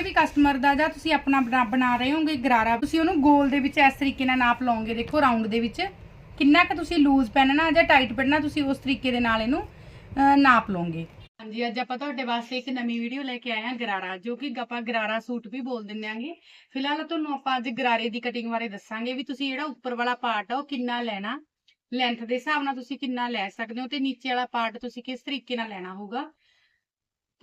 ਕਿਸੇ ਵੀ ਕਸਟਮਰ ਦਾ ਜਾਂ ਤੁਸੀਂ ਆਪਣਾ ਬਣਾ- ਰਹੇ ਹੋਗੇ ਗਰਾਰਾ, ਤੁਸੀਂ ਉਹਨੂੰ ਗੋਲ ਦੇ ਵਿੱਚ ਇਸ ਤਰੀਕੇ ਨਾਲ ਨਾਪ ਲਓਗੇ, ਦੇਖੋ ਰਾਉਂਡ ਦੇ ਵਿੱਚ। ਕਿੰਨਾ ਕੁ ਤੁਸੀਂ ਲੂਜ਼ ਪਹਿਨਣਾ ਜਾਂ ਟਾਈਟ ਪਹਿਨਣਾ ਤੁਸੀਂ ਉਸ ਤਰੀਕੇ ਦੇ ਨਾਲ ਇਹਨੂੰ ਨਾਪ ਲਓਗੇ। ਹਾਂਜੀ, ਅੱਜ ਆਪਾਂ ਤੁਹਾਡੇ ਵਾਸਤੇ ਇੱਕ ਨਵੀਂ ਵੀਡੀਓ ਲੈ ਕੇ ਆਏ ਹਾਂ ਗਰਾਰਾ, ਜੋ ਕਿ ਆਪਾਂ ਗਰਾਰਾ ਸੂਟ ਵੀ ਬੋਲ ਦਿੰਦੇ ਆਂਗੇ ਫਿਲਹਾਲ ਤੁਹਾਨੂੰ ਆਪਾਂ ਅੱਜ ਗਰਾਰੇ ਦੀ ਕਟਿੰਗ ਬਾਰੇ ਦੱਸਾਂਗੇ ਵੀ ਤੁਸੀਂ ਜਿਹੜਾ ਉੱਪਰ ਵਾਲਾ ਪਾਰਟ ਆ ਉਹ ਕਿੰਨਾ ਲੈਣਾ ਲੈਂਥ ਦੇ ਹਿਸਾਬ ਨਾਲ ਤੁਸੀਂ ਕਿੰਨਾ ਲੈ ਸਕਦੇ ਹੋ ਤੇ ਨੀਚੇ ਵਾਲਾ ਪਾਰਟ ਤੁਸੀਂ ਕਿਸ ਤਰੀਕੇ ਨਾਲ ਲੈਣਾ ਹੋਊਗਾ।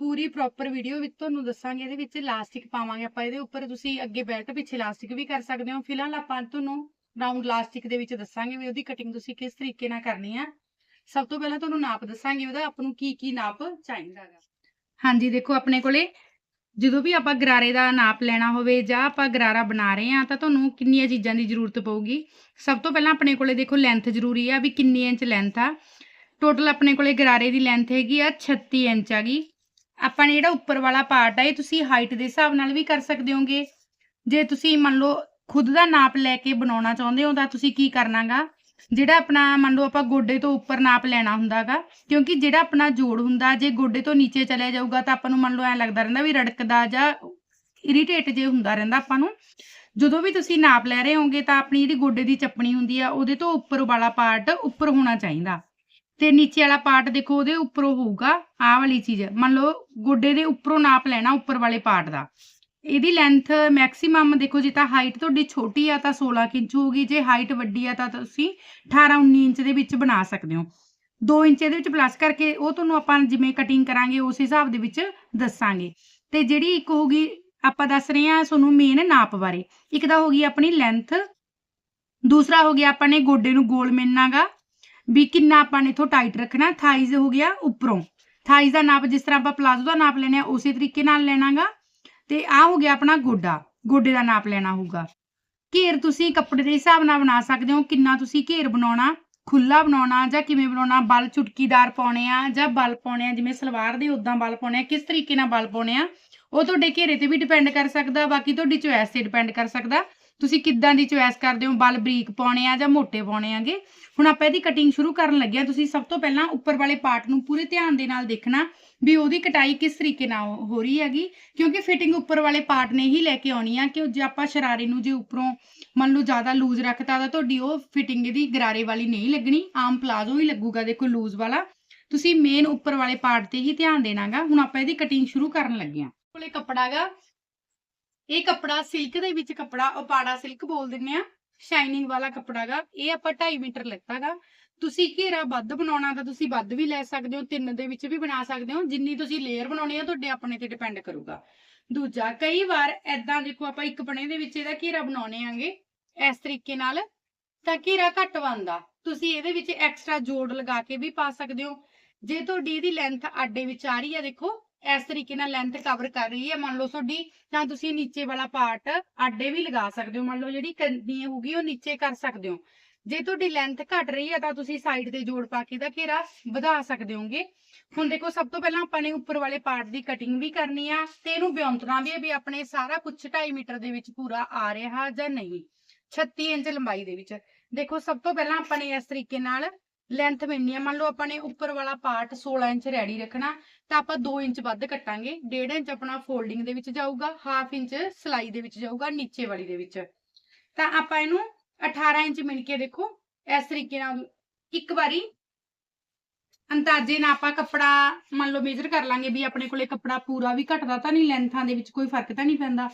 ਪੂਰੀ ਪ੍ਰੋਪਰ ਵੀਡੀਓ ਵਿੱਚ ਤੁਹਾਨੂੰ ਦੱਸਾਂਗੇ, ਇਹਦੇ ਵਿੱਚ ਇਲਾਸਟਿਕ ਪਾਵਾਂਗੇ ਆਪਾਂ, ਇਹਦੇ ਉੱਪਰ ਤੁਸੀਂ ਅੱਗੇ ਬੈਲਟ ਪਿੱਛੇ ਇਲਾਸਟਿਕ ਵੀ ਕਰ ਸਕਦੇ ਹੋ। ਫਿਲਹਾਲ ਆਪਾਂ ਤੁਹਾਨੂੰ ਰਾਉਂਡ ਇਲਾਸਟਿਕ ਦੇ ਵਿੱਚ ਦੱਸਾਂਗੇ ਵੀ ਉਹਦੀ ਕਟਿੰਗ ਤੁਸੀਂ ਕਿਸ ਤਰੀਕੇ ਨਾਲ ਕਰਨੀ ਆ। ਸਭ ਤੋਂ ਪਹਿਲਾਂ ਤੁਹਾਨੂੰ ਨਾਪ ਦੱਸਾਂਗੇ, ਉਹਦਾ ਆਪਾਂ ਨੂੰ ਕੀ ਕੀ ਨਾਪ ਚਾਹੀਦਾ ਹੈਗਾ ਹਾਂਜੀ, ਦੇਖੋ ਆਪਣੇ ਕੋਲੇ ਜਦੋਂ ਵੀ ਆਪਾਂ ਗਰਾਰੇ ਦਾ ਨਾਪ ਲੈਣਾ ਹੋਵੇ ਜਾਂ ਆਪਾਂ ਗਰਾਰਾ ਬਣਾ ਰਹੇ ਆ ਤਾਂ ਤੁਹਾਨੂੰ ਕਿੰਨੀਆਂ ਚੀਜ਼ਾਂ ਦੀ ਜ਼ਰੂਰਤ ਪਊਗੀ। ਸਭ ਤੋਂ ਪਹਿਲਾਂ ਆਪਣੇ ਕੋਲੇ ਦੇਖੋ ਲੈਂਥ ਜ਼ਰੂਰੀ ਆ ਵੀ ਕਿੰਨੀ ਇੰਚ ਲੈਂਥ ਆ। ਟੋਟਲ ਆਪਣੇ ਕੋਲੇ ਗਰਾਰੇ ਦੀ ਲੈਂਥ ਹੈਗੀ ਆ 36 ਇੰਚ ਆਗੀ ਆਪਾਂ ਨੇ ਜਿਹੜਾ ਉੱਪਰ ਵਾਲਾ ਪਾਰਟ ਆ, ਇਹ ਤੁਸੀਂ ਹਾਈਟ ਦੇ ਹਿਸਾਬ ਨਾਲ ਵੀ ਕਰ ਸਕਦੇ ਹੋਗੇ। ਜੇ ਤੁਸੀਂ ਮੰਨ ਲਓ ਖੁਦ ਦਾ ਨਾਪ ਲੈ ਕੇ ਬਣਾਉਣਾ ਚਾਹੁੰਦੇ ਹੋ, ਤਾਂ ਤੁਸੀਂ ਕੀ ਕਰਨਾਗਾ? ਜਿਹੜਾ ਆਪਣਾ ਮੰਨ ਲਓ ਆਪਾਂ ਗੋਡੇ ਤੋਂ ਉੱਪਰ ਨਾਪ ਲੈਣਾ ਹੁੰਦਾਗਾ, ਕਿਉਂਕਿ ਜਿਹੜਾ ਆਪਣਾ ਜੋੜ ਹੁੰਦਾ, ਜੇ ਗੋਡੇ ਤੋਂ ਨੀਚੇ ਚਲਿਆ ਜਾਊਗਾ, ਤਾਂ ਆਪਾਂ ਨੂੰ ਮੰਨ ਲਓ ਐ ਲੱਗਦਾ ਰਹਿੰਦਾ ਵੀ ਰੜਕਦਾ ਜਾਂ ਇਰੀਟੇਟ ਜੇ ਹੁੰਦਾ ਰਹਿੰਦਾ ਆਪਾਂ ਨੂੰ। ਜਦੋਂ ਵੀ ਤੁਸੀਂ ਨਾਪ ਲੈ ਰਹੇ ਹੋਗੇ, ਤਾਂ ਆਪਣੀ ਜਿਹੜੀ ਗੋਡੇ ਦੀ ਚੱਪਣੀ ਹੁੰਦੀ ਆ, ਉਹਦੇ ਤੋਂ ਉੱਪਰ ਵਾਲਾ ਪਾਰਟ ਉੱਪਰ ਹੋਣਾ ਚਾਹੀਦਾ। ਤੇ ਨੀਚੇ ਵਾਲਾ ਪਾਰਟ ਦੇਖੋ, ਉਹਦੇ ਉੱਪਰੋਂ ਹੋਊਗਾ ਆਹ ਵਾਲੀ ਚੀਜ਼। ਮੰਨ ਲਓ, ਗੋਡੇ ਦੇ ਉੱਪਰੋਂ ਨਾਪ ਲੈਣਾ, ਉੱਪਰ ਵਾਲੇ ਪਾਰਟ ਦਾ। ਇਹਦੀ ਲੈਂਥ ਮੈਕਸਿਮਮ ਦੇਖੋ, ਜੇ ਤਾਂ ਹਾਈਟ ਤੁਹਾਡੀ ਛੋਟੀ ਆ, ਤਾਂ 16 ਇੰਚ ਹੋਊਗੀ। ਜੇ ਹਾਈਟ ਵੱਡੀ ਆ, ਤਾਂ ਤੁਸੀਂ 18 19 ਇੰਚ ਦੇ ਵਿੱਚ ਬਣਾ ਸਕਦੇ ਹੋ। 2 ਇੰਚ ਦੇ ਵਿੱਚ ਪਲੱਸ ਕਰਕੇ ਉਹ ਤੁਹਾਨੂੰ ਆਪਾਂ ਜਿਵੇਂ ਕਟਿੰਗ ਕਰਾਂਗੇ, ਉਸ ਹਿਸਾਬ ਦੇ ਵਿੱਚ ਦੱਸਾਂਗੇ। ਤੇ ਜਿਹੜੀ ਇੱਕ ਹੋਊਗੀ, ਆਪਾਂ ਦੱਸ ਰਹੇ ਹਾਂ ਤੁਹਾਨੂੰ ਮੇਨ ਨਾਪ ਬਾਰੇ। ਇੱਕ ਤਾਂ ਹੋ ਗਈ ਆਪਣੀ ਲੈਂਥ ਦੂਸਰਾ ਹੋ ਗਿਆ ਆਪਾਂ ਨੇ ਗੋਡੇ ਨੂੰ ਗੋਲ ਮਿਲਣਾਗਾ। ਵੀ ਕਿੰਨਾ ਆਪਾਂ ਨੇ ਇਥੋਂ ਟਾਈਟ ਰੱਖਣਾ ਥਾਈਜ਼ ਹੋ ਗਿਆ ਉੱਪਰੋਂ। ਥਾਈਜ਼ ਦਾ ਨਾਪ ਜਿਸ ਤਰ੍ਹਾਂ ਆਪਾਂ ਪਲਾਜ਼ੋ ਦਾ ਨਾਪ ਲੈਣਾ ਉਸੇ ਤਰੀਕੇ ਨਾਲ ਲੈਣਾਗਾ। ਤੇ ਆ ਹੋ ਗਿਆ ਆਪਣਾ ਗੋਡਾ, ਗੋਡੇ ਦਾ ਨਾਪ ਲੈਣਾ ਹੋਊਗਾ। ਘੇਰ ਤੁਸੀਂ ਕੱਪੜੇ ਦੇ ਹਿਸਾਬ ਨਾਲ ਬਣਾ ਸਕਦੇ ਹੋ, ਕਿੰਨਾ ਤੁਸੀਂ ਘੇਰ ਬਣਾਉਣਾ ਖੁੱਲਾ ਬਣਾਉਣਾ, ਜਾਂ ਕਿਵੇਂ ਬਣਾਉਣਾ, ਬਲ ਚੁਟਕੀਦਾਰ ਪਾਉਣੇ ਆ, ਜਾਂ ਬਲ ਪਾਉਣੇ ਆ, ਜਿਵੇਂ ਸਲਵਾਰ ਦੇ ਉਦਾਂ ਬਲ ਪਾਉਣੇ ਆ, ਕਿਸ ਤਰੀਕੇ ਨਾਲ ਬਲ ਪਾਉਣੇ ਆ, ਉਹ ਤੁਹਾਡੇ ਘੇਰੇ ਤੇ ਵੀ ਡਿਪੈਂਡ ਕਰ ਸਕਦਾ, ਬਾਕੀ ਤੁਹਾਡੀ ਚੋਇਸ ਤੇ ਡਿਪੈਂਡ ਕਰ ਸਕਦਾ। ਤੁਸੀਂ ਕਿੱਦਾਂ ਦੀ ਚੋਇਸ ਕਰਦੇ ਹੋ? ਬਲ ਬਰੀਕ ਪਾਉਣੇ ਆ ਜਾਂ ਮੋਟੇ ਪਾਉਣੇ ਆਗੇ? ਹੁਣ ਆਪਾਂ ਇਹਦੀ ਕਟਿੰਗ ਸ਼ੁਰੂ ਕਰਨ ਲੱਗੇ ਆ। ਤੁਸੀਂ ਸਭ ਤੋਂ ਪਹਿਲਾਂ ਉੱਪਰ ਵਾਲੇ ਪਾਰਟ ਨੂੰ ਪੂਰੇ ਧਿਆਨ ਦੇ ਨਾਲ ਦੇਖਣਾ ਵੀ ਉਹਦੀ ਕਟਾਈ ਕਿਸ ਤਰੀਕੇ ਨਾਲ ਹੋ ਰਹੀ ਹੈਗੀ। ਕਿਉਂਕਿ ਫਿਟਿੰਗ ਉੱਪਰ ਵਾਲੇ ਪਾਰਟ ਨੇ ਹੀ ਲੈ ਕੇ ਆਉਣੀ ਆ ਕਿ ਜੇ ਆਪਾਂ ਸ਼ਰਾਰੇ ਨੂੰ ਜੇ ਉੱਪਰੋਂ ਮੰਨ ਲਓ ਜ਼ਿਆਦਾ ਲੂਜ਼ ਰੱਖਤਾ ਤਾਂ ਤੁਹਾਡੀ ਉਹ ਫਿਟਿੰਗ ਇਹਦੀ ਗਰਾਰੇ ਵਾਲੀ ਨਹੀਂ ਲੱਗਣੀ। ਆਮ ਪਲਾਜ਼ੋ ਹੀ ਲੱਗੂਗਾ, ਦੇਖੋ ਲੂਜ਼ ਵਾਲਾ। ਤੁਸੀਂ ਮੇਨ ਉੱਪਰ ਵਾਲੇ ਪਾਰਟ ਤੇ ਹੀ ਧਿਆਨ ਦੇਣਾਗਾ। ਹੁਣ ਆਪਾਂ ਇਹਦੀ ਕਟਿੰਗ ਸ਼ੁਰੂ ਕਰਨ ਲੱਗੇ ਆ। ਕੋਲੇ ਕੱਪੜਾਗਾ ਇਹ ਕੱਪੜਾ ਸਿਲਕ ਦੇ ਵਿੱਚ ਕੱਪੜਾ opaੜਾ ਸਿਲਕ ਬੋਲ ਦਿੰਨੇ ਆ ਸ਼ਾਈਨਿੰਗ ਵਾਲਾ ਕੱਪੜਾਗਾ ਇਹ ਆਪਾਂ 2.5 ਮੀਟਰ ਲੈਤਾਗਾ ਤੁਸੀਂ ਘੇਰਾ ਵੱਧ ਬਣਾਉਣਾ ਤਾਂ ਤੁਸੀਂ ਵੱਧ ਵੀ ਲੈ ਸਕਦੇ ਹੋ, ਤਿੰਨ ਦੇ ਵਿੱਚ ਵੀ ਬਣਾ ਸਕਦੇ ਹੋ, ਜਿੰਨੀ ਤੁਸੀਂ ਲੇਅਰ ਬਣਾਉਣੀ ਆ, ਤੁਹਾਡੇ ਆਪਣੇ ਤੇ ਡਿਪੈਂਡ ਕਰੂਗਾ। ਦੂਜਾ, ਕਈ ਵਾਰ ਐਦਾਂ ਦੇਖੋ ਆਪਾਂ ਇੱਕ ਬਣੇ ਦੇ ਵਿੱਚ ਇਹਦਾ ਘੇਰਾ ਬਣਾਉਣੇ ਆਂਗੇ, ਇਸ ਤਰੀਕੇ ਨਾਲ ਤਾਂ ਘੇਰਾ ਘੱਟ ਬਣਦਾ। ਤੁਸੀਂ ਇਹਦੇ ਵਿੱਚ ਐਕਸਟਰਾ ਜੋੜ ਲਗਾ ਕੇ ਵੀ ਪਾ ਸਕਦੇ ਹੋ। ਜੇ ਤੁਹਾਡੀ ਇਹਦੀ ਲੈਂਥ ਆਡੇ ਵਿੱਚ ਆ ਰਹੀ ਹੈ ਦੇਖੋ ਇਸ ਤਰੀਕੇ ਨਾਲ ਲੈਂਥ ਕਵਰ ਕਰ ਰਹੀ ਹੈ। ਮੰਨ ਲਓ ਤੁਹਾਡੀ ਤਾਂ ਤੁਸੀਂ ਨੀਚੇ ਵਾਲਾ ਪਾਰਟ ਆਡੇ ਵੀ ਲਗਾ ਸਕਦੇ ਹੋ। ਮੰਨ ਲਓ ਜਿਹੜੀ ਕੰਨੀ ਹੋਊਗੀ, ਉਹ ਨੀਚੇ ਕਰ ਸਕਦੇ ਹੋ। ਜੇ ਤੁਹਾਡੀ ਲੈਂਥ ਘਟ ਰਹੀ ਹੈ, ਤਾਂ ਤੁਸੀਂ ਸਾਈਡ ਤੇ ਜੋੜ ਪਾ ਕੇ ਦਾ ਘੇਰਾ ਵਧਾ ਸਕਦੇ ਹੋਗੇ। ਹੁਣ ਦੇਖੋ, ਸਭ ਤੋਂ ਪਹਿਲਾਂ ਆਪਾਂ ਨੇ ਉੱਪਰ ਵਾਲੇ ਪਾਰਟ ਦੀ ਕਟਿੰਗ ਵੀ ਕਰਨੀ ਆ ਤੇ ਇਹਨੂੰ ਬਿਉਂਤਣਾ ਵੀ ਹੈ ਵੀ ਆਪਣੇ ਸਾਰਾ ਕੁਝ 2.5 ਮੀਟਰ ਦੇ ਵਿੱਚ ਪੂਰਾ ਆ ਰਿਹਾ ਜਾਂ ਨਹੀਂ। 36 ਇੰਚ ਲੰਬਾਈ ਦੇ ਵਿੱਚ। ਦੇਖੋ, ਸਭ ਤੋਂ ਪਹਿਲਾਂ ਆਪਾਂ ਨੇ ਇਸ ਤਰੀਕੇ ਨਾਲ ਲੈਂਥ ਮਿਲਣੀ ਆ, ਮੰਨ ਲਓ ਆਪਾਂ ਨੇ ਉੱਪਰ ਵਾਲਾ ਪਾਰਟ 16 ਇੰਚ ਰੈਡੀ ਰੱਖਣਾ, ਤਾਂ ਆਪਾਂ 2 ਇੰਚ ਵੱਧ ਕੱਟਾਂਗੇ। 1.5 ਇੰਚ ਆਪਣਾ ਫੋਲਡਿੰਗ ਦੇ ਵਿੱਚ ਜਾਊਗਾ ਹਾਫ ਇੰਚ ਸਲਾਈ ਦੇ ਵਿੱਚ ਜਾਊਗਾ, ਨੀਚੇ ਵਾਲੀ ਦੇ ਵਿੱਚ। ਤਾਂ ਆਪਾਂ ਇਹਨੂੰ 18 ਇੰਚ ਮਿਣ ਕੇ ਦੇਖੋ, ਇਸ ਤਰੀਕੇ ਨਾਲ ਇੱਕ ਵਾਰੀ ਅੰਦਾਜ਼ੇ ਨਾਲ ਆਪਾਂ ਕੱਪੜਾ ਮੰਨ ਲਓ ਮੇਜਰ ਕਰ ਲਾਂਗੇ ਵੀ ਆਪਣੇ ਕੋਲੇ ਕੱਪੜਾ ਪੂਰਾ ਵੀ ਘਟਦਾ ਤਾਂ ਨਹੀਂ ਲੈਂਥਾਂ ਦੇ ਵਿੱਚ ਕੋਈ ਫ਼ਰਕ ਤਾਂ ਨਹੀਂ ਪੈਂਦਾ।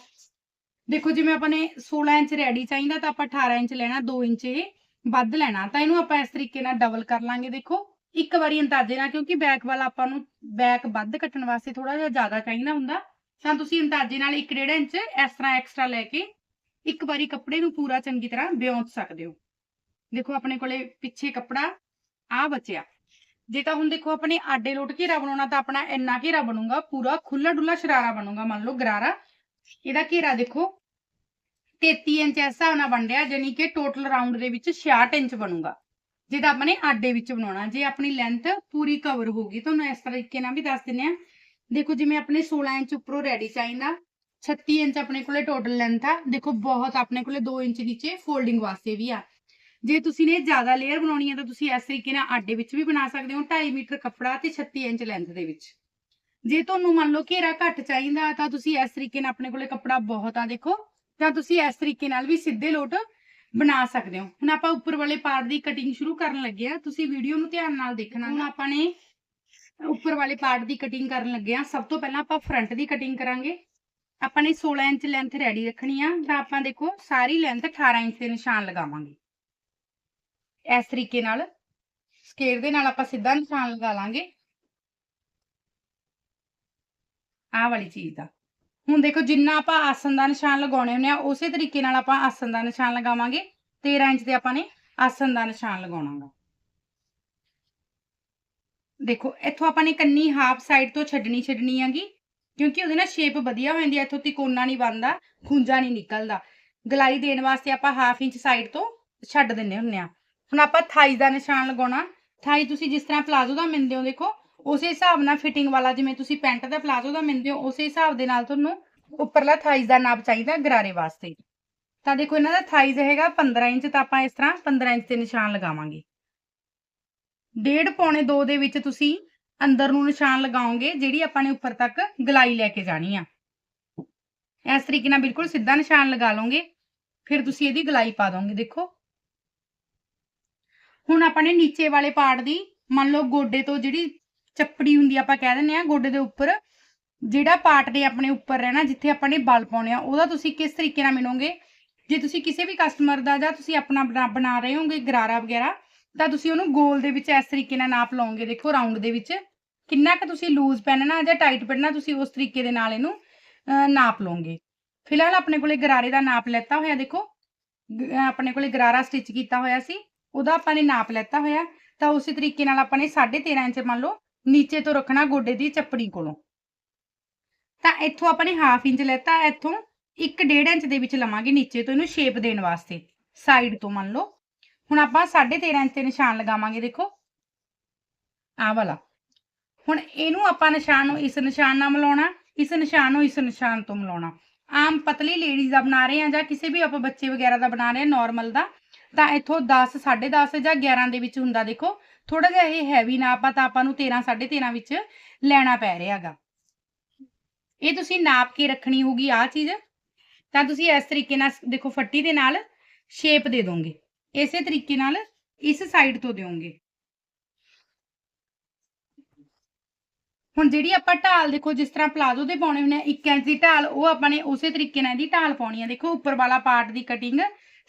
ਦੇਖੋ ਜਿਵੇਂ ਆਪਾਂ ਨੇ 16 ਇੰਚ ਰੈਡੀ ਚਾਹੀਦਾ, ਤਾਂ ਆਪਾਂ 18 ਇੰਚ ਲੈਣਾ 2 ਇੰਚ ਇਹ। ਵੱਧ ਲੈਣਾ। ਤਾਂ ਇਹਨੂੰ ਆਪਾਂ ਇਸ ਤਰੀਕੇ ਨਾਲ ਡਬਲ ਕਰ ਲਾਂਗੇ। ਦੇਖੋ, ਇੱਕ ਵਾਰੀ ਅੰਦਾਜ਼ੇ ਨਾਲ, ਕਿਉਂਕਿ ਬੈਕ ਵਾਲਾ ਆਪਾਂ ਨੂੰ ਬੈਕ ਵੱਧ ਕੱਟਣ ਵਾਸਤੇ ਥੋੜਾ ਜਿਹਾ ਜ਼ਿਆਦਾ ਚਾਹੀਦਾ ਹੁੰਦਾ। ਤਾਂ ਤੁਸੀਂ ਅੰਦਾਜ਼ੇ ਨਾਲ 1.5 ਇੰਚ ਇਸ ਤਰ੍ਹਾਂ ਐਕਸਟਰਾ ਲੈ ਕੇ ਇੱਕ ਵਾਰੀ ਕੱਪੜੇ ਨੂੰ ਪੂਰਾ ਚੰਗੀ ਤਰ੍ਹਾਂ ਵਿਉਂਤ ਸਕਦੇ ਹੋ। ਦੇਖੋ, ਆਪਣੇ ਕੋਲੇ ਪਿੱਛੇ ਕੱਪੜਾ ਆ ਬਚਿਆ। ਜੇ ਤਾਂ ਹੁਣ ਦੇਖੋ, ਆਪਣੇ ਆਡੇ ਲੋਟ ਘੇਰਾ ਬਣਾਉਣਾ, ਤਾਂ ਆਪਣਾ ਇੰਨਾ ਘੇਰਾ ਬਣੂਗਾ, ਪੂਰਾ ਖੁੱਲਾ ਡੁੱਲਾ ਸ਼ਰਾਰਾ ਬਣੂਗਾ। ਮੰਨ ਲਓ ਗਰਾਰਾ। ਇਹਦਾ ਘੇਰਾ ਦੇਖੋ 33 ਇੰਚ ਇਸ ਹਿਸਾਬ ਨਾਲ ਬਣ ਜਾਨੀ ਕਿ ਟੋਟਲ ਰਾਉਂਡ ਦੇ ਵਿੱਚ 66 ਇੰਚ ਬਣੂਗਾ। ਜੇ ਆਪਾਂ ਨੇ ਆਡੇ ਵਿੱਚ ਬਣਾਉਣਾ, ਜੇ ਆਪਣੀ ਲੈਂਥ ਪੂਰੀ ਕਵਰ ਹੋਊਗੀ ਤੁਹਾਨੂੰ ਇਸ ਤਰੀਕੇ ਨਾਲ ਵੀ ਦੱਸ ਦਿੰਨੇ ਆ ਦੇਖੋ, ਜਿਵੇਂ ਆਪਣੇ 16 ਇੰਚ ਉੱਪਰੋਂ ਰੈਡੀ ਚਾਹੀਦਾ 36 ਇੰਚ ਆਪਣੇ ਕੋਲੇ ਟੋਟਲ ਲੈਂਥ ਆ, ਦੇਖੋ ਬਹੁਤ ਆਪਣੇ ਕੋਲੇ 2 ਇੰਚ ਨੀਚੇ ਫੋਲਡਿੰਗ ਵਾਸਤੇ ਵੀ ਆ। ਜੇ ਤੁਸੀਂ ਨੇ ਜ਼ਿਆਦਾ ਲੇਅਰ ਬਣਾਉਣੀ ਹੈ ਤਾਂ ਤੁਸੀਂ ਇਸ ਤਰੀਕੇ ਨਾਲ ਆਡੇ ਵਿੱਚ ਵੀ ਬਣਾ ਸਕਦੇ ਹੋ 2.5 ਮੀਟਰ ਕੱਪੜਾ ਤੇ 36 ਇੰਚ ਲੈਂਥ ਦੇ ਵਿੱਚ। ਜੇ ਤੁਹਾਨੂੰ ਮੰਨ ਲਓ ਘੇਰਾ ਘੱਟ ਚਾਹੀਦਾ, ਤਾਂ ਤੁਸੀਂ ਇਸ ਤਰੀਕੇ ਨਾਲ ਆਪਣੇ ਕੋਲੇ ਕੱਪੜਾ ਬਹੁਤ ਆ, ਦੇਖੋ ਤਾਂ ਤੁਸੀਂ ਇਸ ਤਰੀਕੇ ਨਾਲ ਵੀ ਸਿੱਧੇ ਲੋਟ ਬਣਾ ਸਕਦੇ ਹੋ। ਹੁਣ ਆਪਾਂ ਉੱਪਰ ਵਾਲੇ ਪਾਰਟ ਦੀ ਕਟਿੰਗ ਸ਼ੁਰੂ ਕਰਨ ਲੱਗੇ ਆ ਤੁਸੀਂ ਵੀਡੀਓ ਨੂੰ ਧਿਆਨ ਨਾਲ ਦੇਖਣਾ। ਹੁਣ ਆਪਾਂ ਨੇ ਉੱਪਰ ਵਾਲੇ ਪਾਰਟ ਦੀ ਕਟਿੰਗ ਕਰਨ ਲੱਗੇ ਆ ਸਭ ਤੋਂ ਪਹਿਲਾਂ ਆਪਾਂ ਫਰੰਟ ਦੀ ਕਟਿੰਗ ਕਰਾਂਗੇ। ਆਪਾਂ ਨੇ 16 ਇੰਚ ਲੈਂਥ ਰੈਡੀ ਰੱਖਣੀ ਆ। ਤਾਂ ਆਪਾਂ ਦੇਖੋ ਸਾਰੀ ਲੈਂਥ 18 ਇੰਚ ਦੇ ਨਿਸ਼ਾਨ ਲਗਾਵਾਂਗੇ। ਇਸ ਤਰੀਕੇ ਨਾਲ ਸਕੇਲ ਦੇ ਨਾਲ ਆਪਾਂ ਸਿੱਧਾ ਨਿਸ਼ਾਨ ਲਗਾ ਲਾਂਗੇ। ਆਹ ਵਾਲੀ ਚੀਜ਼ ਦਾ। ਹੁਣ ਦੇਖੋ ਜਿੰਨਾ ਆਪਾਂ ਆਸਨ ਦਾ ਨਿਸ਼ਾਨ ਲਗਾਉਣੇ ਹੁੰਦੇ ਆ, ਉਸੇ ਤਰੀਕੇ ਨਾਲ ਆਪਾਂ ਆਸਨ ਦਾ ਨਿਸ਼ਾਨ ਲਗਾਵਾਂਗੇ। 13 ਇੰਚ ਤੇ ਆਪਾਂ ਨੇ ਆਸਨ ਦਾ ਨਿਸ਼ਾਨ ਲਗਾਉਣਾਗਾ। ਦੇਖੋ, ਇੱਥੋਂ ਆਪਾਂ ਨੇ ਕੰਨੀ ਹਾਫ ਸਾਈਡ ਤੋਂ ਛੱਡਣੀ ਛੱਡਣੀ ਹੈਗੀ, ਕਿਉਂਕਿ ਉਹਦੇ ਨਾਲ ਸ਼ੇਪ ਵਧੀਆ ਹੋ ਜਾਂਦੀ ਹੈ ਇੱਥੋਂ ਤਿਕੋਨਾ ਨਹੀਂ ਬਣਦਾ, ਖੁੰਝਾ ਨਹੀਂ ਨਿਕਲਦਾ। ਗਲਾਈ ਦੇਣ ਵਾਸਤੇ ਆਪਾਂ ਹਾਫ ਇੰਚ ਸਾਈਡ ਤੋਂ ਛੱਡ ਦਿੰਨੇ ਹੁੰਨੇ ਆ। ਹੁਣ ਆਪਾਂ ਥਾਈ ਦਾ ਨਿਸ਼ਾਨ ਲਗਾਉਣਾ। ਥਾਈ ਤੁਸੀਂ ਜਿਸ ਤਰ੍ਹਾਂ ਪਲਾਜ਼ੋ ਦਾ ਮਿਲਦੇ ਹੋ, ਦੇਖੋ ਉਸੇ ਹਿਸਾਬ ਨਾਲ ਫਿਟਿੰਗ ਵਾਲਾ ਜਿਵੇਂ ਤੁਸੀਂ ਪੈਂਟ ਦਾ ਪਲਾਜ਼ੋ ਦਾ ਮਿਲਦੇ ਹੋ, ਉਸੇ ਹਿਸਾਬ ਦੇ ਨਾਲ ਤੁਹਾਨੂੰ ਉੱਪਰਲਾ ਥਾਈਜ਼ ਦਾ ਨਾਪ ਚਾਹੀਦਾ ਗਰਾਰੇ ਵਾਸਤੇ। ਤਾਂ ਦੇਖੋ ਇਹਨਾਂ ਦਾ ਥਾਈਜ਼ ਹੈਗਾ 15 ਇੰਚ, ਤਾਂ ਆਪਾਂ ਇਸ ਤਰ੍ਹਾਂ 15 ਇੰਚ ਤੇ ਨਿਸ਼ਾਨ ਲਗਾਵਾਂਗੇ। ਡੇਢ ਪੌਣੇ 2 ਦੇ ਵਿੱਚ ਤੁਸੀਂ ਅੰਦਰ ਨੂੰ ਨਿਸ਼ਾਨ ਲਗਾਓਗੇ, ਜਿਹੜੀ ਆਪਾਂ ਨੇ ਉੱਪਰ ਤੱਕ ਗਲਾਈ ਲੈ ਕੇ ਜਾਣੀ ਆ। ਇਸ ਤਰੀਕੇ ਨਾਲ ਬਿਲਕੁਲ ਸਿੱਧਾ ਨਿਸ਼ਾਨ ਲਗਾ ਲਓਗੇ, ਫਿਰ ਤੁਸੀਂ ਇਹਦੀ ਗਲਾਈ ਪਾ ਦੋਗੇ, ਦੇਖੋ। ਹੁਣ ਆਪਾਂ ਨੇ ਨੀਚੇ ਵਾਲੇ ਪਾਰਟ ਦੀ, ਮੰਨ ਲਓ ਗੋਡੇ ਤੋਂ ਜਿਹੜੀ ਚੱਪੜੀ ਹੁੰਦੀ ਆਪਾਂ ਕਹਿ ਦਿੰਦੇ ਆ ਗੋਡੇ ਦੇ ਉੱਪਰ, ਜਿਹੜਾ ਪਾਰਟ ਨੇ ਆਪਣੇ ਉੱਪਰ ਰਹਿਣਾ, ਜਿੱਥੇ ਆਪਾਂ ਨੇ ਬਲ ਪਾਉਣੇ ਆ, ਉਹਦਾ ਤੁਸੀਂ ਕਿਸ ਤਰੀਕੇ ਨਾਲ ਮਿਣੋਗੇ ਜੇ ਤੁਸੀਂ ਕਿਸੇ ਵੀ ਕਸਟਮਰ ਦਾ ਜਾਂ ਤੁਸੀਂ ਆਪਣਾ ਬਣਾ- ਰਹੇ ਹੋਗੇ ਗਰਾਰਾ ਵਗੈਰਾ, ਤਾਂ ਤੁਸੀਂ ਉਹਨੂੰ ਗੋਲ ਦੇ ਵਿੱਚ ਇਸ ਤਰੀਕੇ ਨਾਲ ਨਾਪ ਲਓਗੇ, ਦੇਖੋ ਰਾਉਂਡ ਦੇ ਵਿੱਚ। ਕਿੰਨਾ ਕੁ ਤੁਸੀਂ ਲੂਜ਼ ਪਹਿਨਣਾ ਜਾਂ ਟਾਈਟ ਪਹਿਨਣਾ ਤੁਸੀਂ ਉਸ ਤਰੀਕੇ ਦੇ ਨਾਲ ਇਹਨੂੰ ਨਾਪ ਲਓਗੇ। ਫਿਲਹਾਲ ਆਪਣੇ ਕੋਲੇ ਗਰਾਰੇ ਦਾ ਨਾਪ ਲੈਤਾ ਹੋਇਆ, ਦੇਖੋ। ਆਪਣੇ ਕੋਲੇ ਗਰਾਰਾ ਸਟਿਚ ਕੀਤਾ ਹੋਇਆ ਸੀ, ਉਹਦਾ ਆਪਾਂ ਨੇ ਨਾਪ ਲੈਤਾ ਹੋਇਆ, ਤਾਂ ਉਸੇ ਤਰੀਕੇ ਨਾਲ ਆਪਾਂ ਨੇ 13.5 ਇੰਚ ਮੰਨ ਲਓ ਨੀਚੇ ਤੋਂ ਰੱਖਣਾ ਗੋਡੇ ਦੀ ਚੱਪੜੀ ਕੋਲੋਂ। ਤਾਂ ਇੱਥੋਂ ਆਪਾਂ ਨੇ ਹਾਫ ਇੰਚ ਲੈਤਾ, ਇੱਥੋਂ 1.5 ਇੰਚ ਦੇ ਵਿੱਚ ਲਵਾਂਗੇ ਨੀਚੇ ਤੋਂ ਇਹਨੂੰ ਸ਼ੇਪ ਦੇਣ ਵਾਸਤੇ। ਸਾਈਡ ਤੋਂ ਮੰਨ ਲਓ। ਹੁਣ ਆਪਾਂ 13.5 ਇੰਚ ਤੇ ਨਿਸ਼ਾਨ ਲਗਾਵਾਂਗੇ, ਦੇਖੋ। ਆਹ ਵਾਲਾ। ਹੁਣ ਇਹਨੂੰ ਆਪਾਂ ਨਿਸ਼ਾਨ ਨੂੰ ਇਸ ਨਿਸ਼ਾਨ ਨਾਲ ਮਿਲਾਉਣਾ, ਇਸ ਨਿਸ਼ਾਨ ਨੂੰ ਇਸ ਨਿਸ਼ਾਨ ਤੋਂ ਮਿਲਾਉਣਾ। ਆਮ ਪਤਲੀ ਲੇਡੀਜ਼ ਦਾ ਬਣਾ ਰਹੇ ਆ ਜਾਂ ਕਿਸੇ ਵੀ ਆਪਾਂ ਬੱਚੇ ਵਗੈਰਾ ਦਾ ਬਣਾ ਰਹੇ ਆ ਨਾਰਮਲ ਦਾ, ਤਾਂ ਇੱਥੋਂ 10 10.5 ਜਾਂ 11 ਦੇ ਵਿੱਚ ਹੁੰਦਾ, ਦੇਖੋ। ਥੋੜਾ ਜਿਹਾ ਇਹ ਹੈਵੀ ਨਾਪ ਆ ਤਾਂ ਆਪਾਂ ਨੂੰ 13 13.5 ਵਿੱਚ ਲੈਣਾ ਪੈ ਰਿਹਾਗਾ ਇਹ ਤੁਸੀਂ ਨਾਪ ਕੇ ਰੱਖਣੀ ਹੋਗੀ ਆ ਚੀਜ਼। ਤਾਂ ਤੁਸੀਂ ਇਸ ਤਰੀਕੇ ਨਾਲ ਦੇਖੋ, ਫੱਟੀ ਦੇ ਨਾਲ ਸ਼ੇਪ ਦੇ ਦੋਗੇ। ਇਸੇ ਤਰੀਕੇ ਨਾਲ ਇਸ ਸਾਈਡ ਤੋਂ ਦਿਓਗੇ। ਹੁਣ ਜਿਹੜੀ ਆਪਾਂ ਢਾਲ ਦੇਖੋ, ਜਿਸ ਤਰ੍ਹਾਂ ਪਲਾਜ਼ੋ ਦੇ ਪਾਉਣੇ ਹੁੰਦੇ ਆ 1 ਇੰਚ ਦੀ ਢਾਲ, ਉਹ ਆਪਾਂ ਨੇ ਉਸੇ ਤਰੀਕੇ ਨਾਲ ਇਹਦੀ ਢਾਲ ਪਾਉਣੀ ਆ। ਦੇਖੋ, ਉੱਪਰ ਵਾਲਾ ਪਾਰਟ ਦੀ ਕਟਿੰਗ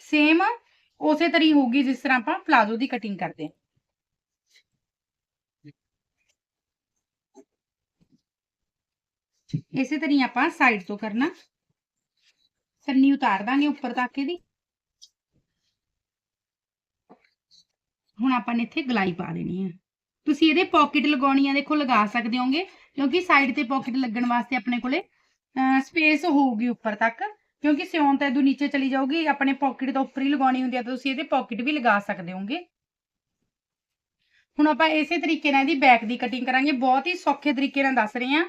ਸੇਮ ਉਸੇ ਤਰੀ ਹੋਊਗੀ ਜਿਸ ਤਰ੍ਹਾਂ ਆਪਾਂ ਪਲਾਜ਼ੋ ਦੀ ਕਟਿੰਗ ਕਰਦੇ ਹਾਂ ਇਸੇ ਤਰੀ ਆਪਾਂ ਸਾਈਡ ਤੋਂ ਕਰਨਾ। ਸੰਨੀ ਉਤਾਰ ਦਾਂਗੇ ਉੱਪਰ ਤੱਕ ਇਹਦੀ। ਹੁਣ ਆਪਾਂ ਨੇ ਇੱਥੇ ਗਲਾਈ ਪਾ ਦੇਣੀ ਹੈ ਤੁਸੀਂ ਇਹਦੇ ਪਾਕਟ ਲਗਾਉਣੀ ਦੇਖੋ, ਲਗਾ ਸਕਦੇ ਹੋਗੇ ਕਿਉਂਕਿ ਸਾਈਡ ਤੇ ਪਾਕਟ ਲੱਗਣ ਵਾਸਤੇ ਆਪਣੇ ਕੋਲੇ ਸਪੇਸ ਹੋਊਗੀ ਉੱਪਰ ਤੱਕ, ਕਿਉਂਕਿ ਸਿਉਣ ਤਾਂ ਇਦੋਂ ਨੀਚੇ ਚਲੀ ਜਾਊਗੀ, ਆਪਣੇ ਪਾਕਟ ਤੋਂ ਉੱਪਰ ਹੀ ਲਗਾਉਣੀ ਹੁੰਦੀ ਹੈ ਤਾਂ ਤੁਸੀਂ ਇਹਦੇ ਪਾਕਟ ਵੀ ਲਗਾ ਸਕਦੇ ਹੋਗੇ ਹੁਣ ਆਪਾਂ ਇਸੇ ਤਰੀਕੇ ਨਾਲ ਇਹਦੀ ਬੈਕ ਦੀ ਕਟਿੰਗ ਕਰਾਂਗੇ, ਬਹੁਤ ਹੀ ਸੌਖੇ ਤਰੀਕੇ ਨਾਲ ਦੱਸ ਰਹੇ ਹਾਂ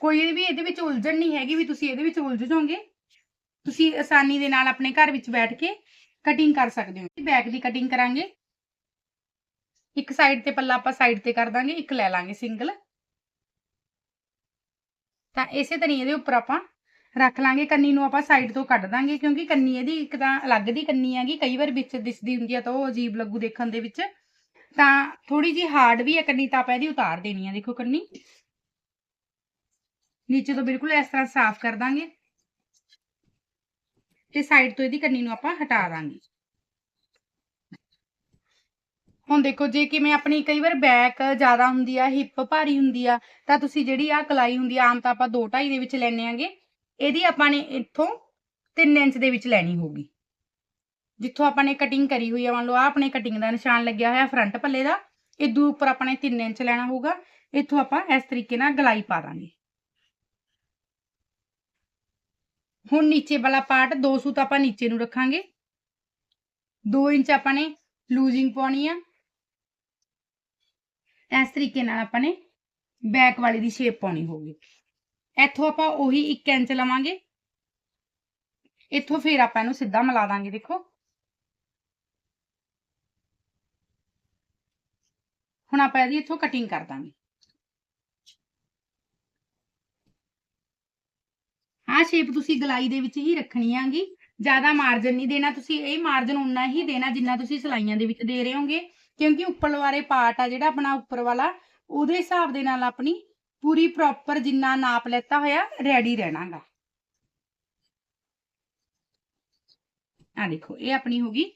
ਕੋਈ ਵੀ ਇਹਦੇ ਵਿੱਚ ਉਲਝਣ ਨਹੀਂ ਹੈਗੀ ਵੀ ਤੁਸੀਂ ਇਹਦੇ ਵਿੱਚ ਉਲਝ ਜਾਓਗੇ। ਤੁਸੀਂ ਆਸਾਨੀ ਦੇ ਨਾਲ ਆਪਣੇ ਘਰ ਵਿੱਚ ਬੈਠ ਕੇ ਕਟਿੰਗ ਕਰ ਸਕਦੇ ਹੋ। ਬੈਕ ਦੀ ਕਟਿੰਗ ਕਰਾਂਗੇ। ਇੱਕ ਸਾਈਡ ਤੇ ਪੱਲਾ ਆਪਾਂ ਸਾਈਡ ਤੇ ਕਰ ਦਾਂਗੇ, ਇੱਕ ਲੈ ਲਾਂਗੇ ਸਿੰਗਲ ਤਾਂ ਇਸੇ ਤਰ੍ਹਾਂ ਇਹਦੇ ਉੱਪਰ ਆਪਾਂ ਰੱਖ ਲਾਂਗੇ। ਕੰਨੀ ਨੂੰ ਆਪਾਂ ਸਾਈਡ ਤੋਂ ਕੱਢ ਦਾਂਗੇ, ਕਿਉਂਕਿ ਕੰਨੀ ਇਹਦੀ ਇੱਕ ਤਾਂ ਅਲੱਗ ਦੀ ਕੰਨੀ ਹੈਗੀ, ਕਈ ਵਾਰ ਵਿੱਚ ਦਿਸਦੀ ਹੁੰਦੀ ਆ ਤਾਂ ਉਹ ਅਜੀਬ ਲੱਗੂ ਦੇਖਣ ਦੇ ਵਿੱਚ। ਤਾਂ ਥੋੜੀ ਜੀ ਹਾਰਡ ਵੀ ਹੈ ਕੰਨੀ, ਤਾਂ ਆਪਾਂ ਇਹਦੀ ਉਤਾਰ ਦੇਣੀ ਆ। ਦੇਖੋ ਕੰਨੀ। ਨੀਚੇ ਤੋਂ ਬਿਲਕੁਲ ਇਸ ਤਰ੍ਹਾਂ ਸਾਫ਼ ਕਰ ਦਾਂਗੇ। ਤੇ ਸਾਈਡ ਤੋਂ ਇਹਦੀ ਕੰਨੀ ਨੂੰ ਆਪਾਂ ਹਟਾ ਦਾਂਗੇ। ਹੁਣ ਦੇਖੋ, ਜੇ ਕਿਵੇਂ ਆਪਣੀ ਕਈ ਵਾਰ ਬੈਕ ਜ਼ਿਆਦਾ ਹੁੰਦੀ ਆ ਹਿੱਪ ਭਾਰੀ ਹੁੰਦੀ ਆ, ਤਾਂ ਤੁਸੀਂ ਜਿਹੜੀ ਆ ਕਲਾਈ ਹੁੰਦੀ ਆ, ਆਮ ਤਾਂ ਆਪਾਂ 2.5 ਦੇ ਵਿੱਚ ਲੈਣੇ ਆਂਗੇ। ਇਹਦੀ ਆਪਾਂ ਨੇ ਇੱਥੋਂ 3 ਇੰਚ ਦੇ ਵਿੱਚ ਲੈਣੀ ਹੋਊਗੀ। ਜਿੱਥੋਂ ਆਪਾਂ ਨੇ ਕਟਿੰਗ ਕਰੀ ਹੋਈ ਆ, ਮੰਨ ਲਓ ਆ ਆਪਣੇ ਕਟਿੰਗ ਦਾ ਨਿਸ਼ਾਨ ਲੱਗਿਆ ਹੋਇਆ ਫਰੰਟ ਪੱਲੇ ਦਾ ਇਹ ਇਦੋਂ ਉੱਪਰ ਆਪਾਂ ਨੇ 3 ਇੰਚ ਲੈਣਾ ਹੋਊਗਾ। ਇੱਥੋਂ ਆਪਾਂ ਇਸ ਤਰੀਕੇ ਨਾਲ ਗਲਾਈ ਪਾ ਦਾਂਗੇ। ਹੁਣ ਨੀਚੇ ਵਾਲਾ ਪਾਰਟ ਦੋ ਸੂਤ ਆਪਾਂ ਨੀਚੇ ਨੂੰ ਰੱਖਾਂਗੇ। 2 ਇੰਚ ਆਪਾਂ ਨੇ ਲੂਜ਼ਿੰਗ ਪਾਉਣੀ ਆ। ਇਸ ਤਰੀਕੇ ਨਾਲ ਆਪਾਂ ਨੇ ਬੈਕ ਵਾਲੇ ਦੀ ਸ਼ੇਪ ਪਾਉਣੀ ਹੋਊਗੀ। ਇੱਥੋਂ ਆਪਾਂ ਉਹੀ 1 ਇੰਚ ਲਵਾਂਗੇ। ਇੱਥੋਂ ਫਿਰ ਆਪਾਂ ਇਹਨੂੰ ਸਿੱਧਾ ਮਿਲਾ ਦਾਂਗੇ, ਦੇਖੋ। ਹੁਣ ਆਪਾਂ ਇਹਦੀ ਇੱਥੋਂ ਕਟਿੰਗ ਕਰ ਦਾਂਗੇ। ਆਹ ਸ਼ੇਪ ਤੁਸੀਂ ਗਲਾਈ ਦੇ ਵਿੱਚ ਹੀ ਰੱਖਣੀ ਆਂਗੀ। ਜ਼ਿਆਦਾ ਮਾਰਜਨ ਨਹੀਂ ਦੇਣਾ ਤੁਸੀਂ, ਇਹ ਮਾਰਜਨ ਉਨਾ ਹੀ ਦੇਣਾ ਜਿੰਨਾ ਤੁਸੀਂ ਸਲਾਈਆਂ ਦੇ ਵਿੱਚ ਦੇ ਰਹੇ ਹੋਗੇ। ਕਿਉਂਕਿ ਉੱਪਰ ਵਾਲੇ ਪਾਰਟ ਆ ਜਿਹੜਾ ਆਪਣਾ ਉੱਪਰ ਵਾਲਾ, ਉਹਦੇ ਹਿਸਾਬ ਦੇ ਨਾਲ ਆਪਣੀ ਪੂਰੀ ਪ੍ਰੋਪਰ ਜਿੰਨਾ ਨਾਪ ਲੈਤਾ ਹੋਇਆ ਰੈਡੀ ਰਹਿਣਾਗਾ। ਆ ਦੇਖੋ, ਇਹ ਆਪਣੀ ਹੋ ਗਈ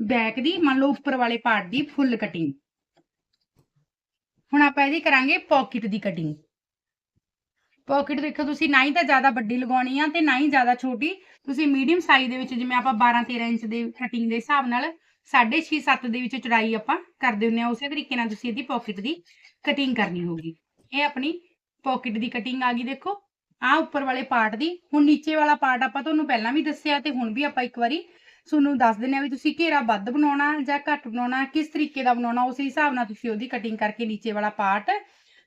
ਬੈਕ ਦੀ, ਮੰਨ ਲਓ ਉੱਪਰ ਵਾਲੇ ਪਾਰਟ ਦੀ ਫੁੱਲ ਕਟਿੰਗ ਹੁਣ ਆਪਾਂ ਇਹਦੀ ਕਰਾਂਗੇ ਪਾਕਟ ਦੀ ਕਟਿੰਗ ਪਾਕਟ ਦੇਖੋ ਤੁਸੀਂ ਨਾ ਹੀ ਤਾਂ ਜ਼ਿਆਦਾ ਵੱਡੀ ਲਗਾਉਣੀ ਆ ਤੇ ਨਾ ਹੀ ਜ਼ਿਆਦਾ ਛੋਟੀ। ਤੁਸੀਂ ਮੀਡੀਅਮ ਸਾਈਜ਼ ਦੇ ਵਿੱਚ ਜਿਵੇਂ ਆਪਾਂ 12 13 ਇੰਚ ਦੇ ਕਟਿੰਗ ਦੇ ਹਿਸਾਬ ਨਾਲ 6.5 7 ਦੇ ਵਿੱਚ ਚੌੜਾਈ ਆਪਾਂ ਕਰਦੇ ਹੁੰਦੇ ਆ। ਉਸੇ ਤਰੀਕੇ ਨਾਲ ਤੁਸੀਂ ਇਹਦੀ ਪਾਕਟ ਦੀ ਕਟਿੰਗ ਕਰਨੀ ਹੋਗੀ ਇਹ ਆਪਣੀ ਪਾਕਟ ਦੀ ਕਟਿੰਗ ਆ ਗਈ ਦੇਖੋ। ਆ ਉੱਪਰ ਵਾਲੇ ਪਾਰਟ ਦੀ, ਹੁਣ ਨੀਚੇ ਵਾਲਾ ਪਾਰਟ ਆਪਾਂ ਤੁਹਾਨੂੰ ਪਹਿਲਾਂ ਵੀ ਦੱਸਿਆ ਤੇ ਹੁਣ ਵੀ ਆਪਾਂ ਇੱਕ ਵਾਰੀ ਤੁਹਾਨੂੰ ਦੱਸ ਦਿੰਦੇ ਆ ਵੀ ਤੁਸੀਂ ਘੇਰਾ ਵੱਧ ਬਣਾਉਣਾ ਜਾਂ ਘੱਟ ਬਣਾਉਣਾ, ਕਿਸ ਤਰੀਕੇ ਦਾ ਬਣਾਉਣਾ, ਉਸੇ ਹਿਸਾਬ ਨਾਲ ਤੁਸੀਂ ਉਹਦੀ ਕਟਿੰਗ ਕਰਕੇ ਨੀਚੇ ਵਾਲਾ ਪਾਰਟ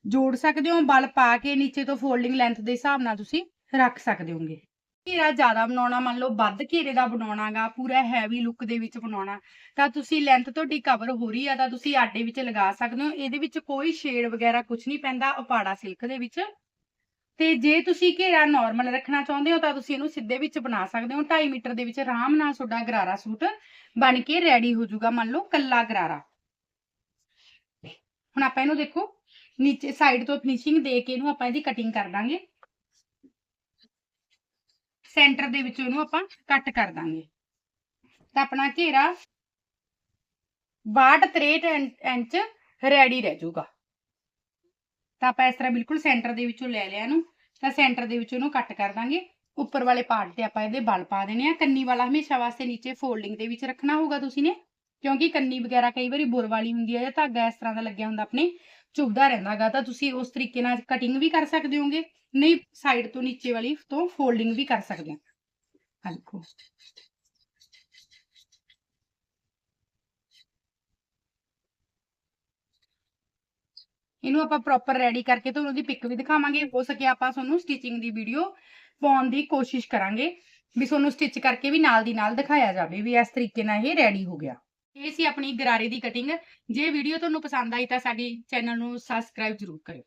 ਜੋੜ ਸਕਦੇ ਹੋ, ਬਲ ਪਾ ਕੇ ਨੀਚੇ ਤੋਂ ਫੋਲਡਿੰਗ ਲੈਂਥ ਦੇ ਹਿਸਾਬ ਨਾਲ ਤੁਸੀਂ ਰੱਖ ਸਕਦੇ ਹੋਗੇ। ਘੇਰਾ ਜ਼ਿਆਦਾ ਬਣਾਉਣਾ, ਮੰਨ ਲਓ ਵੱਧ ਘੇਰੇ ਦਾ ਬਣਾਉਣਾਗਾ, ਪੂਰਾ ਹੈਵੀ ਲੁੱਕ ਦੇ ਵਿੱਚ ਬਣਾਉਣਾ, ਤਾਂ ਤੁਸੀਂ ਲੈਂਥ ਤੁਹਾਡੀ ਕਵਰ ਹੋ ਰਹੀ ਆ, ਤਾਂ ਤੁਸੀਂ ਆਡੇ ਵਿੱਚ ਲਗਾ ਸਕਦੇ ਹੋ। ਇਹਦੇ ਵਿੱਚ ਕੋਈ ਸ਼ੇਡ ਵਗੈਰਾ ਕੁਝ ਨਹੀਂ ਪੈਂਦਾ ਉਪਾੜਾ ਸਿਲਕ ਦੇ ਵਿੱਚ। ਤੇ ਜੇ ਤੁਸੀਂ ਘੇਰਾ ਨਾਰਮਲ ਰੱਖਣਾ ਚਾਹੁੰਦੇ ਹੋ, ਤਾਂ ਤੁਸੀਂ ਇਹਨੂੰ ਸਿੱਧੇ ਵਿੱਚ ਬਣਾ ਸਕਦੇ ਹੋ। 2.5 ਮੀਟਰ ਦੇ ਵਿੱਚ ਆਰਾਮ ਨਾਲ ਤੁਹਾਡਾ ਗਰਾਰਾ ਸੂਟ ਬਣ ਕੇ ਰੈਡੀ ਹੋ ਜਾਊਗਾ, ਮੰਨ ਲਓ ਕੱਲਾ ਗਰਾਰਾ। ਹੁਣ ਆਪਾਂ ਇਹਨੂੰ ਦੇਖੋ ਨੀਚੇ ਸਾਈਡ ਤੋਂ ਫਿਨਿਸ਼ਿੰਗ ਦੇ ਕੇ ਇਹਨੂੰ ਆਪਾਂ ਇਹਦੀ ਕਟਿੰਗ ਕਰ ਦਾਂਗੇ। ਸੈਂਟਰ ਦੇ ਵਿੱਚ ਇਹਨੂੰ ਆਪਾਂ ਕੱਟ ਕਰ ਦਾਂਗੇ। ਤਾਂ ਆਪਣਾ ਘੇਰਾ 62 63 ਇੰਚ ਰੈਡੀ ਰਹਿ ਜਾਊਗਾ। ਤਾਂ ਆਪਾਂ ਇਸ ਤਰ੍ਹਾਂ ਬਿਲਕੁਲ ਸੈਂਟਰ ਦੇ ਵਿੱਚੋਂ ਲੈ ਲਿਆ ਇਹਨੂੰ। ਤਾਂ ਸੈਂਟਰ ਦੇ ਵਿੱਚੋਂ ਇਹਨੂੰ ਕੱਟ ਕਰ ਦਾਂਗੇ। ਉੱਪਰ ਵਾਲੇ ਪਾਰਟ ਤੇ ਆਪਾਂ ਇਹਦੇ ਬਲ ਪਾ ਦੇਣੇ ਆ। ਕੰਨੀ ਵਾਲਾ ਹਮੇਸ਼ਾ ਵਾਸਤੇ ਨੀਚੇ ਫੋਲਡਿੰਗ ਦੇ ਵਿੱਚ ਰੱਖਣਾ ਹੋਊਗਾ ਤੁਸੀਂ ਨੇ। ਕਿਉਂਕਿ ਕੰਨੀ ਵਗੈਰਾ ਕਈ ਵਾਰੀ ਬੁਰ ਵਾਲੀ ਹੁੰਦੀ ਹੈ ਜਾਂ ਧਾਗਾ ਇਸ ਤਰ੍ਹਾਂ ਦਾ ਲੱਗਿਆ ਹੁੰਦਾ ਆਪਣੇ। ਚੁਭਦਾ ਰਹਿੰਦਾਗਾ ਤਾਂ ਤੁਸੀਂ ਉਸ ਤਰੀਕੇ ਨਾਲ ਕਟਿੰਗ ਵੀ ਕਰ ਸਕਦੇ ਹੋਗੇ, ਨਹੀਂ ਸਾਈਡ ਤੋਂ ਨੀਚੇ ਵਾਲੀ ਤੋਂ ਫੋਲਡਿੰਗ ਵੀ ਕਰ ਸਕਦੇ ਹੋ ਆ ਇਹਨੂੰ ਆਪਾਂ ਪ੍ਰੋਪਰ ਰੈਡੀ ਕਰਕੇ ਤੁਹਾਨੂੰ ਉਹਦੀ ਪਿਕ ਵੀ ਦਿਖਾਵਾਂਗੇ। ਹੋ ਸਕੇ ਆਪਾਂ ਤੁਹਾਨੂੰ ਸਟਿਚਿੰਗ ਦੀ ਵੀਡੀਓ ਪਾਉਣ ਦੀ ਕੋਸ਼ਿਸ਼ ਕਰਾਂਗੇ, ਵੀ ਤੁਹਾਨੂੰ ਸਟਿਚ ਕਰਕੇ ਵੀ ਨਾਲ ਦੀ ਨਾਲ ਦਿਖਾਇਆ ਜਾਵੇ ਵੀ ਇਸ ਤਰੀਕੇ ਨਾਲ ਇਹ ਰੈਡੀ ਹੋ ਗਿਆ। ਇਹ ਸੀ ਆਪਣੀ ਗਰਾਰੇ ਦੀ ਕਟਿੰਗ ਜੇ ਵੀਡੀਓ ਤੁਹਾਨੂੰ ਪਸੰਦ ਆਈ ਤਾਂ ਸਾਡੀ ਚੈਨਲ ਨੂੰ ਸਬਸਕ੍ਰਾਈਬ ਜ਼ਰੂਰ ਕਰਿਓ।